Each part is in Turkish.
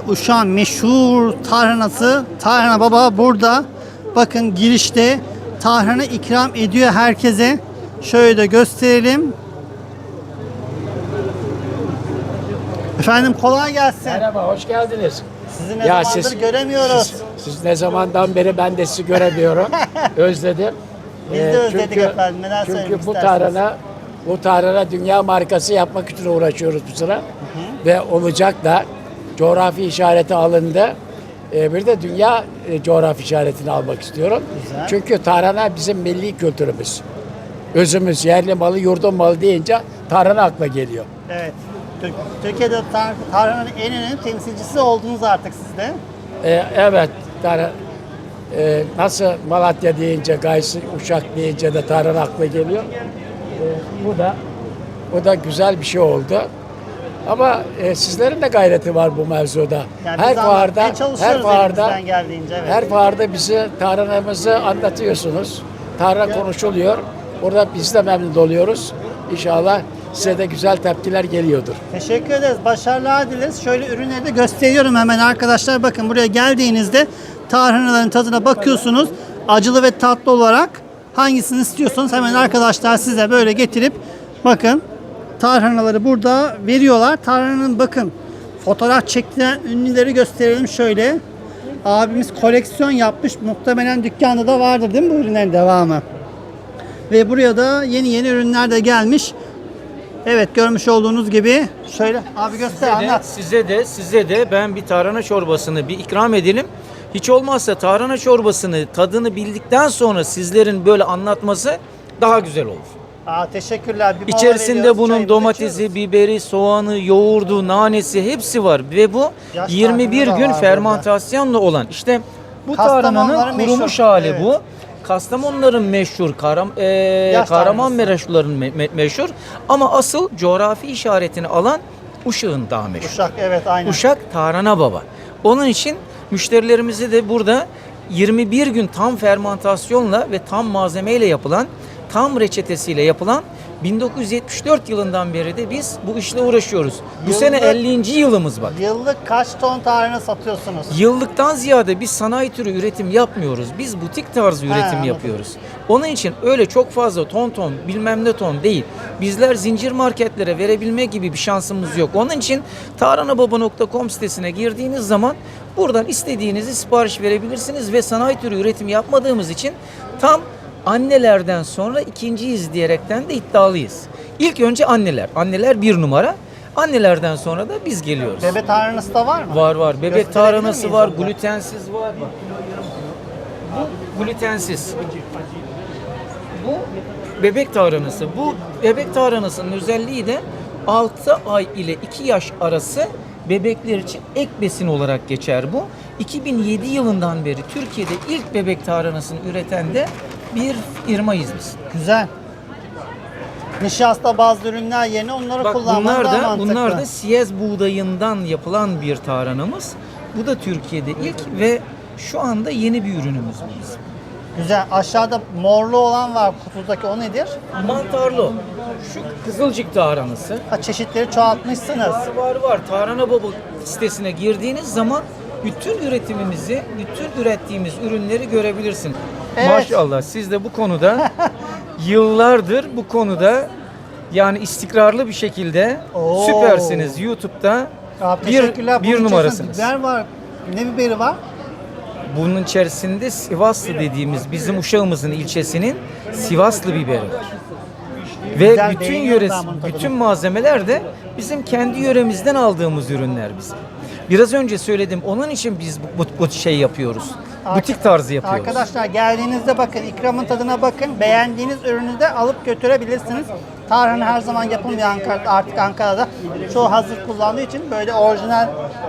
Uşağın meşhur tarhanası Tarhana Baba burada. Bakın girişte tarhana ikram ediyor herkese. Şöyle de gösterelim. Efendim kolay gelsin. Merhaba, hoş geldiniz. Sizi ne zamandır göremiyoruz. Siz, siz ne zamandan beri ben de sizi göremiyorum. Özledim. Biz de özledik efendim, neler söylemek Çünkü bu istersiniz? tarhana, bu tarhana dünya markası yapmak için uğraşıyoruz bu sıra. Ve olacak da coğrafi işareti alındı. Ee, bir de dünya e, coğrafi işaretini almak istiyorum. Güzel. Çünkü tarhana bizim milli kültürümüz. Özümüz, yerli malı, yurdun malı deyince tarhana akla geliyor. Evet. Tür- Türkiye'de tar- tarhananın en önemli temsilcisi oldunuz artık siz de. Ee, evet, tar- e, nasıl Malatya deyince, Gaysi, Uşak deyince de Tarhan akla geliyor. Ee, bu da bu da güzel bir şey oldu. Ama e, sizlerin de gayreti var bu mevzuda. Yani her fuarda, her fuarda, geldiğince. Evet. her fuarda bizi Tarhan'ımızı anlatıyorsunuz. Tarhan konuşuluyor. Orada biz de memnun oluyoruz. İnşallah size de güzel tepkiler geliyordur. Teşekkür ederiz. Başarılar dileriz. Şöyle ürünleri de gösteriyorum hemen arkadaşlar. Bakın buraya geldiğinizde tarhanaların tadına bakıyorsunuz. Acılı ve tatlı olarak hangisini istiyorsanız hemen arkadaşlar size böyle getirip bakın tarhanaları burada veriyorlar. Tarhananın bakın fotoğraf çekilen ünlüleri gösterelim şöyle. Abimiz koleksiyon yapmış. Muhtemelen dükkanda da vardır değil mi bu ürünlerin devamı? Ve buraya da yeni yeni ürünler de gelmiş. Evet görmüş olduğunuz gibi şöyle abi göster Size de, anlat. size de size de ben bir tarhana çorbasını bir ikram edelim. Hiç olmazsa tarhana çorbasını tadını bildikten sonra sizlerin böyle anlatması daha güzel olur. Aa, teşekkürler. Bir İçerisinde bunun domatesi, içiyoruz. biberi, soğanı, yoğurdu, nanesi hepsi var ve bu Yaş 21 tarhana da gün var fermentasyonla olan işte bu tarhananın kurumuş hali evet. bu. Kastamonuların meşhur, Karam, e, Kahramanmaraşlıların me- me- meşhur ama asıl coğrafi işaretini alan Uşak'ın daha meşhur. Uşak evet aynen. Uşak Tarhana Baba. Onun için müşterilerimizi de burada 21 gün tam fermentasyonla ve tam malzemeyle yapılan, tam reçetesiyle yapılan 1974 yılından beri de biz bu işle uğraşıyoruz. Bu sene 50. yılımız bak. Yıllık kaç ton tarhana satıyorsunuz? Yıllıktan ziyade biz sanayi türü üretim yapmıyoruz. Biz butik tarzı üretim anladım. yapıyoruz. Onun için öyle çok fazla ton ton bilmem ne ton değil. Bizler zincir marketlere verebilme gibi bir şansımız yok. Onun için tarhanababa.com sitesine girdiğiniz zaman buradan istediğinizi sipariş verebilirsiniz ve sanayi türü üretim yapmadığımız için tam annelerden sonra ikinciyiz diyerekten de iddialıyız. İlk önce anneler. Anneler bir numara. Annelerden sonra da biz geliyoruz. Bebe tarhanası da var mı? Var var. Bebek Gösterebilir tarhanası miyiz var, onu glutensiz var. Bu glutensiz. Bu bebek tarhanası. Bu bebek tarhanasının özelliği de 6 ay ile 2 yaş arası bebekler için ek besin olarak geçer bu. 2007 yılından beri Türkiye'de ilk bebek tarhanasını üreten de bir firmayız biz. Güzel. Nişasta bazı ürünler yerine onları Bak kullanmak bunlar daha da mantıklı. bunlar da siyez buğdayından yapılan bir tarhanamız. Bu da Türkiye'de ilk ve şu anda yeni bir ürünümüz bu bizim. Güzel. Aşağıda morlu olan var kutudaki o nedir? Mantarlı. Şu kızılcık tarhanası. Ha, çeşitleri çoğaltmışsınız. Var var var. Tarhana Baba sitesine girdiğiniz zaman bütün üretimimizi, bütün ürettiğimiz ürünleri görebilirsin. Evet. Maşallah siz de bu konuda yıllardır bu konuda yani istikrarlı bir şekilde Oo. süpersiniz. YouTube'da bir, teşekkürler. Bunun bir içerisinde numarasınız. Biber var. Ne biberi var? Bunun içerisinde Sivaslı dediğimiz bizim Uşağımızın ilçesinin Sivaslı biberi var. Ve Güzel, bütün beğeniyorum yöresi, ben bunun tadını. bütün malzemeler de bizim kendi yöremizden aldığımız ürünler bizim. Biraz önce söyledim. Onun için biz bu, bu, bu şey yapıyoruz. Butik tarzı yapıyoruz. Arkadaşlar geldiğinizde bakın ikramın tadına bakın. Beğendiğiniz ürünü de alıp götürebilirsiniz. Tarhana her zaman yapılmıyor Ankara, artık Ankara'da. Çoğu hazır kullandığı için böyle orijinal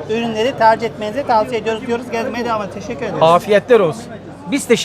ürünleri tercih etmenizi tavsiye ediyoruz diyoruz. Gezmeye devam edin. Teşekkür ederiz. Afiyetler olsun. Biz teşekkür